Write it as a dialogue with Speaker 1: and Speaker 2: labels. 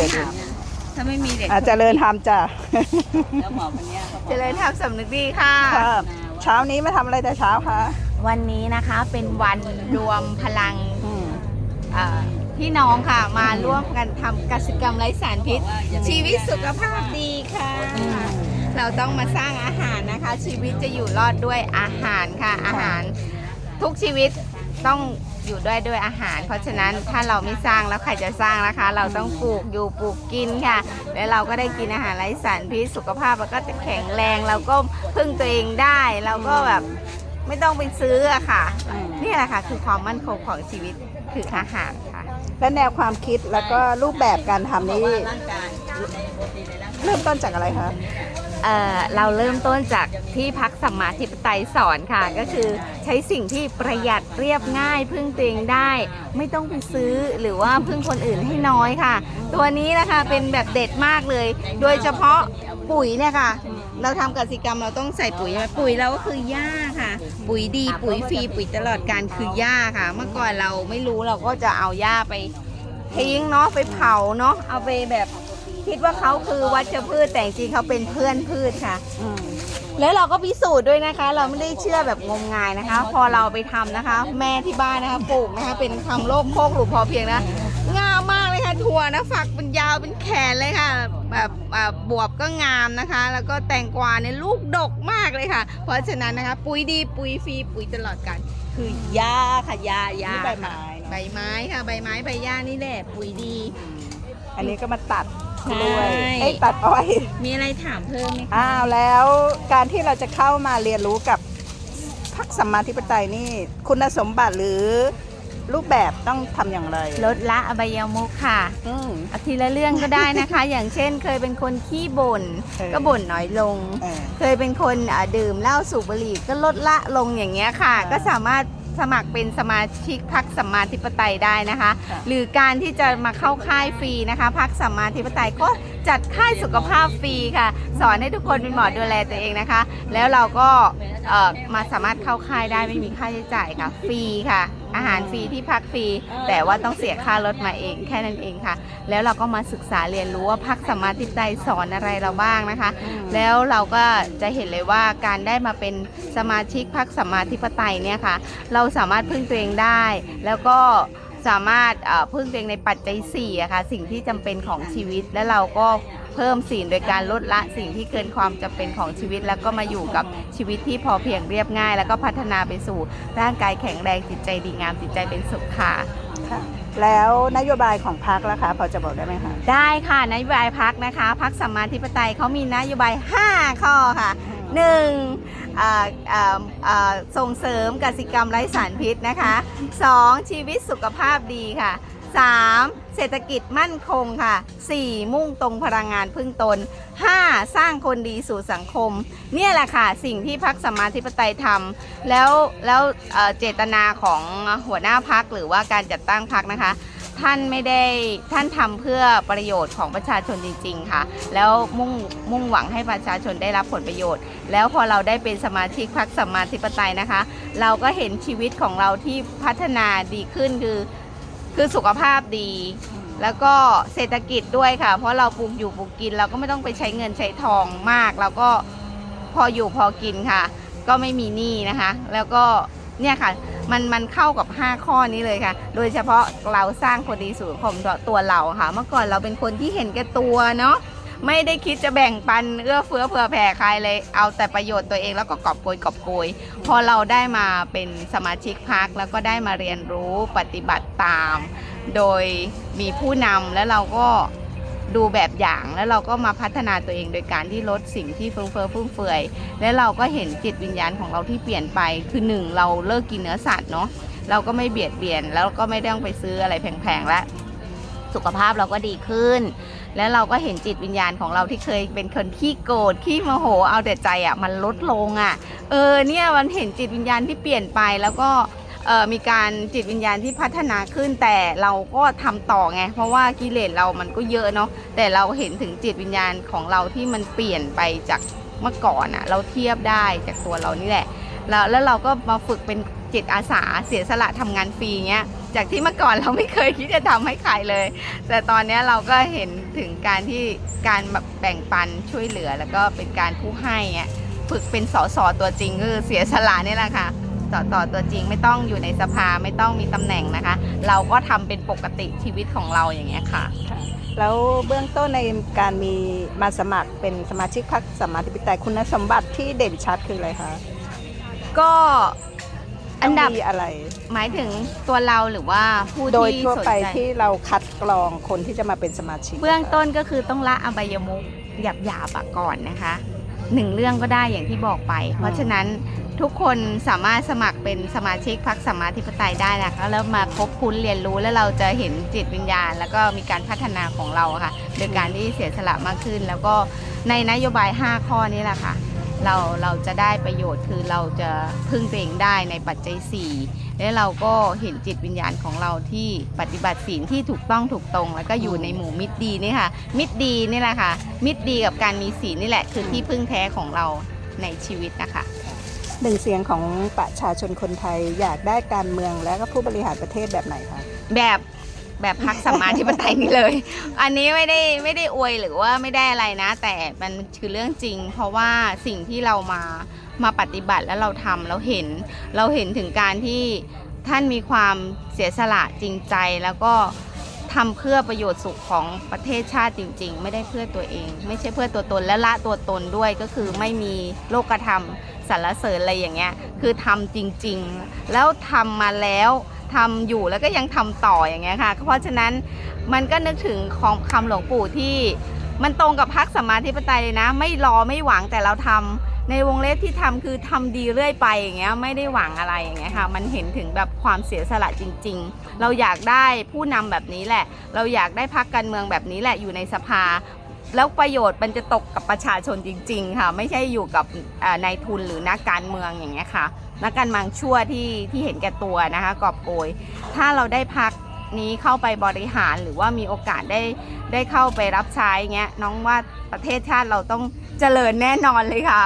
Speaker 1: ดี๋ยว
Speaker 2: ถามถ้าไม่มีเด็ก
Speaker 1: อาจจะเริญธรรมจ้ะ
Speaker 3: แล้วหมอคนเนี้ยเขาบอก
Speaker 2: เจริญธรรมสำนึกดีค่ะ
Speaker 1: ครับเช้านี้มาทำอะไรแต่เช้าคะ
Speaker 2: วันนี้นะคะเป็นวันรวมพลัง
Speaker 1: อืม
Speaker 2: เอ่อพี่น้องค่ะ มาร่วมกันทำกสิกรรมไร้สารพิษ ชีวิตสุขภาพดีค่ะ เราต้องมาสร้างอาหารนะคะ ชีวิตจะอยู่รอดด้วยอาหารค่ะ อาหารทุกชีวิตต้อง อยู่ด้วยด้วยอาหาร เพราะฉะนั้นถ้าเราไม่สร้างแล้วใครจะสร้างนะคะ เราต้องปลูกอยู่ปลูกกินค่ะ แล้วเราก็ได้กินอาหารไร้สารพิษสุขภาพเราก็จะแข็งแรงเราก็พึ่งตัวเองได้เราก็แบบไม่ต้องไปซื้ออะค่ะ นี่แหละค่ะ คือความมั่นคงของชีวิตคืออาหารค่ะ
Speaker 1: และแนวความคิดแล้วก็รูปแบบการทำนี้
Speaker 3: ร่านี้
Speaker 1: เริ่มต้นจากอะไรคะ
Speaker 2: เอ่อเราเริ่มต้นจากที่พักสัมมาธิปไตยสอนค่ะ ก็คือใช้สิ่งที่ประหยัดเรียบง่าย พึ่งตัวเองได้ ไม่ต้องไปซื้อหรือว่าพึ่งคนอื่นให้น้อยค่ะ ตัวนี้นะคะเป็นแบบเด็ดมากเลย โดยเฉพาะปุ๋ยเนี่ยค่ะ เราทำกสิกรรมเราต้องใส่ปุ๋ยไหมปุ๋ยเราก็คือหญ้าค่ะ ปุ๋ยดีปุ๋ยฟรีปุ๋ยตลอดการคือหญ้าค่ะ เมื่อก่อนเราไม่รู้เราก็จะเอาหญ้าไปทิ้งเนาะไปเผาเนาะเอาไปแบบ คิดว่าเขาคือวัชพืชแต่จริงๆเขาเป็นเพื่อนพืชค่ะ
Speaker 1: อืม
Speaker 2: แล้วเราก็พิสูจน์ด้วยนะคะ เราไม่ได้เชื่อแบบงมงายนะคะ พอเราไปทำนะคะ แม่ที่บ้านนะคะปลูกนะคะเป็นทำโลกโคกหรือพอเพียงนะงามมากเลยค่ะถั่วนะฝักเป็นยาวเป็นแขนเลยค่ะ แบบอ่าบวบก็งามนะคะ แล้วก็แตงกวาเนี่ยลูกดกมากเลยค่ะ เพราะฉะนั้นนะคะ ปุ๋ยดีปุ๋ยฟรีปุ๋ยตลอดการคือยาค่ะยายา
Speaker 1: นี่ใบไม้เนอะ
Speaker 2: ใบไม้ค่ะใบไม้ใบหญ้านี่แหละปุ๋ยดี
Speaker 1: อันนี้ก็มาตัด
Speaker 2: ใช่
Speaker 1: ด้วยไอ้ยตัดอ้อย
Speaker 2: มีอะไรถามเพิ่มไหมคะ
Speaker 1: อ้าวแล้วการที่เราจะเข้ามาเรียนรู้กับพรรคสัมมาธิปไตยนี่คุณสมบัติหรือรูปแบบต้องทำอย่างไร
Speaker 2: ลดละอบายมุขค่ะ
Speaker 1: อืม
Speaker 2: เอาทีละเรื่องก็ได้นะคะ อย่างเช่น เคยเป็นคนขี้บ่น
Speaker 1: เออ
Speaker 2: ก็บ่นน้อยลง
Speaker 1: เออ
Speaker 2: เคยเป็นคนอ่าดื่มเหล้าสูบบุหรี่ก็ลดละลงอย่างเงี้ยค่ะ
Speaker 1: ค่ะ
Speaker 2: ก็สามารถ สมัครเป็นสมาชิกพรรคสัมมาธิปไตยได้นะคะ
Speaker 1: ค่ะ
Speaker 2: หรือการที่จะมาเข้าค่ายฟรีนะคะพรรคสัมมาธิปไตยก็ จัดค่ายสุขภาพฟรีค่ะ สอนให้ทุกคนเป็นหมอดูแลตัวเองนะคะ แล้วเราก็เอ่อมาสามารถเข้าค่ายได้ไม่มีค่าใช้จ่ายค่ะ ฟรีค่ะ อาหารฟรีที่พักฟรี แต่ว่าต้องเสียค่ารถมาเองแค่นั้นเองค่ะ แล้วเราก็มาศึกษาเรียนรู้ว่าพักสัมมาธิปไตยสอนอะไรเราบ้างนะคะ
Speaker 1: อืม
Speaker 2: แล้วเราก็จะเห็นเลยว่าการได้มาเป็นสมาชิกพรรคสัมมาธิปไตยเนี่ยค่ะ เราสามารถพึ่งตัวเองได้ แล้วก็ สามารถเอ่อพึ่งตัวเองในปัจจัย4อะค่ะสิ่งที่จำเป็นของชีวิต และเราก็เพิ่มสิ่งโดยการลดละสิ่งที่เกินความจำเป็นของชีวิต แล้วก็มาอยู่กับชีวิตที่พอเพียงเรียบง่าย แล้วก็พัฒนาไปสู่ร่างกายแข็งแรงจิตใจดีงามจิตใจเป็นสุขค่ะ
Speaker 1: ค่ะแล้วนโยบายของพรรคล่ะคะพอจะบอกได้ไหมคะ
Speaker 2: ได้ค่ะนโยบายพักนะคะพักสัมมาธิปไตยเขามีนโยบาย 5 ข้อค่ะ หนึ่งส่งเสริมกสิกรรมไร้สารพิษนะคะ 2. ชีวิตสุขภาพดีค่ะ 3. เศรษฐกิจมั่นคงค่ะ 4. มุ่งตรงพลังงานพึ่งตน 5. สร้างคนดีสู่สังคม เนี่ยแหละค่ะ สิ่งที่พักสมาธิปไตยทำแล้วแล้วเจตนาของหัวหน้าพักหรือว่าการจัดตั้งพักนะคะ ท่านไม่ได้ท่านทำเพื่อประโยชน์ของประชาชนจริง ๆ ค่ะ แล้วมุ่งมุ่งหวังให้ประชาชนได้รับผลประโยชน์ แล้วพอเราได้เป็นสมาชิกพรรคสมมาธิปไตยนะคะ เราก็เห็นชีวิตของเราที่พัฒนาดีขึ้นคือคือสุขภาพดี แล้วก็เศรษฐกิจด้วยค่ะ เพราะเราปลูกอยู่ปลูกกิน เราก็ไม่ต้องไปใช้เงินใช้ทองมาก เราก็พออยู่พอกินค่ะ ก็ไม่มีหนี้นะคะ แล้วก็ เนี่ยค่ะมันมันเข้ากับ 5 ข้อนี้เลยค่ะ โดยเฉพาะเราสร้างคนดีสู่สังคมตัวตัวเราค่ะ เมื่อก่อนเราเป็นคนที่เห็นแก่ตัวเนาะไม่ได้คิดจะแบ่งปันเอื้อเฟื้อเผื่อแผ่ใครเลย เอาแต่ประโยชน์ตัวเองแล้วก็กอบโกยกอบโกย พอเราได้มาเป็นสมาชิกพักแล้วก็ได้มาเรียนรู้ปฏิบัติตาม โดยมีผู้นำแล้วเราก็ ดูแบบอย่างแล้วเราก็มาพัฒนาตัวเองโดยการที่ลดสิ่งที่เฟ้อเฟ้อฟุ่มเฟือย และเราก็เห็นจิตวิญญาณของเราที่เปลี่ยนไปคือหนึ่งเราเลิกกินเนื้อสัตว์เนาะเราก็ไม่เบียดเบียนแล้วก็ไม่ต้องไปซื้ออะไรแพงๆแล้วสุขภาพเราก็ดีขึ้น แล้วเราก็เห็นจิตวิญญาณของเราที่เคยเป็นคนขี้โกรธขี้โมโหเอาแต่ใจอะมันลดลงอะเออเนี่ยมันเห็นจิตวิญญาณที่เปลี่ยนไปแล้วก็ มีการจิตวิญญาณที่พัฒนาขึ้นแต่เราก็ทำต่อไง เพราะว่ากิเลสเรามันก็เยอะเนาะแต่เราเห็นถึงจิตวิญญาณของเราที่มันเปลี่ยนไปจากเมื่อก่อนอะเราเทียบได้จากตัวเรานี่แหละ แล้วแล้วเราก็มาฝึกเป็นจิตอาสาเสียสละทำงานฟรีเงี้ยจากที่เมื่อก่อนเราไม่เคยคิดจะทำให้ใครเลย แต่ตอนนี้เราก็เห็นถึงการที่การแบบแบ่งปันช่วยเหลือ แล้วก็เป็นการผู้ให้ฝึกเป็นสอสอตัวจริงคือเสียสละนี่แหละค่ะ สสตัวจริง ไม่ต้องอยู่ในสภาไม่ต้องมีตำแหน่งนะคะ เราก็ทำเป็นปกติชีวิตของเราอย่างเงี้ยค่ะ
Speaker 1: แล้วเบื้องต้นในการมีมาสมัครเป็นสมาชิกพรรคสัมมาธิปไตยคุณสมบัติที่เด่นชัดคืออะไรคะ
Speaker 2: ก็อันดับ
Speaker 1: ต้องมีอะไร
Speaker 2: หมายถึงตัวเราหรือว่าผู้
Speaker 1: โดย
Speaker 2: ที่
Speaker 1: ทั่ว
Speaker 2: สน
Speaker 1: ไป
Speaker 2: ใจ
Speaker 1: ที่เราคัดกรองคนที่จะมาเป็นสมาชิก
Speaker 2: เบื้องต้นก็คือต้องละอบายมุกหยาบหยาบๆอะก่อนนะคะ หนึ่งเรื่องก็ได้อย่างที่บอกไป เพราะฉะนั้นทุกคนสามารถสมัครเป็นสมาชิกพรรคสัมมาธิปไตยได้นะคะแล้วมาคบคุ้นเรียนรู้แล้วเราจะเห็นจิตวิญญาณ แล้วก็มีการพัฒนาของเราอะค่ะโดยการที่เสียสละมากขึ้น แล้วก็ในนโยบาย 5 ข้อนี้แหละค่ะ เราเราจะได้ประโยชน์คือเราจะพึ่งตัวเองได้ในปัจจัย 4 และเราก็เห็นจิตวิญญาณของเราที่ปฏิบัติศีลที่ถูกต้องถูกตรง แล้วก็อยู่ในหมู่มิตรดีนี่ค่ะ มิตรดีนี่แหละค่ะ มิตรดีกับการมีศีลนี่แหละ คือที่พึ่งแท้ของเราในชีวิตนะคะ
Speaker 1: หนึ่งเสียงของประชาชนคนไทยอยากได้การเมืองและก็ผู้บริหารประเทศแบบไหนคะ
Speaker 2: แบบ แบบพักสัมมาธิปไตยนี่เลย อันนี้ไม่ได้ไม่ได้อวยหรือว่าไม่ได้อะไรนะ แต่มันคือเรื่องจริง เพราะว่าสิ่งที่เรามามาปฏิบัติแล้วเราทำเราเห็น เราเห็นถึงการที่ท่านมีความเสียสละจริงใจแล้วก็ทำเพื่อประโยชน์สุขของประเทศชาติจริง ๆ ไม่ได้เพื่อตัวเอง ไม่ใช่เพื่อตัวตนและละตัวตนด้วยก็คือไม่มีโลกธรรมสรรเสริญอะไรอย่างเงี้ยคือทำจริง ๆ แล้วทำมาแล้ว ทำอยู่แล้วก็ยังทำต่ออย่างเงี้ยค่ะเพราะฉะนั้นมันก็นึกถึงของคำหลวงปู่ที่มันตรงกับพักสมมาธิปไตยเลยนะ ไม่รอไม่หวังแต่เราทำในวงเล็บที่ทำคือทำดีเรื่อยไปอย่างเงี้ยไม่ได้หวังอะไรอย่างเงี้ยค่ะมันเห็นถึงแบบความเสียสละจริง ๆ เราอยากได้ผู้นำแบบนี้แหละ เราอยากได้พักการเมืองแบบนี้แหละอยู่ในสภา แล้วประโยชน์มันจะตกกับประชาชนจริง ๆ ค่ะ ไม่ใช่อยู่กับนายทุนหรือนักการเมืองอย่างเงี้ยค่ะ นักการเมืองชั่วที่ที่เห็นแก่ตัวนะคะกอบโกย ถ้าเราได้พักนี้เข้าไปบริหารหรือว่ามีโอกาสได้ได้เข้าไปรับใช้เงี้ยน้องว่าประเทศชาติเราต้องเจริญแน่นอนเลยค่ะ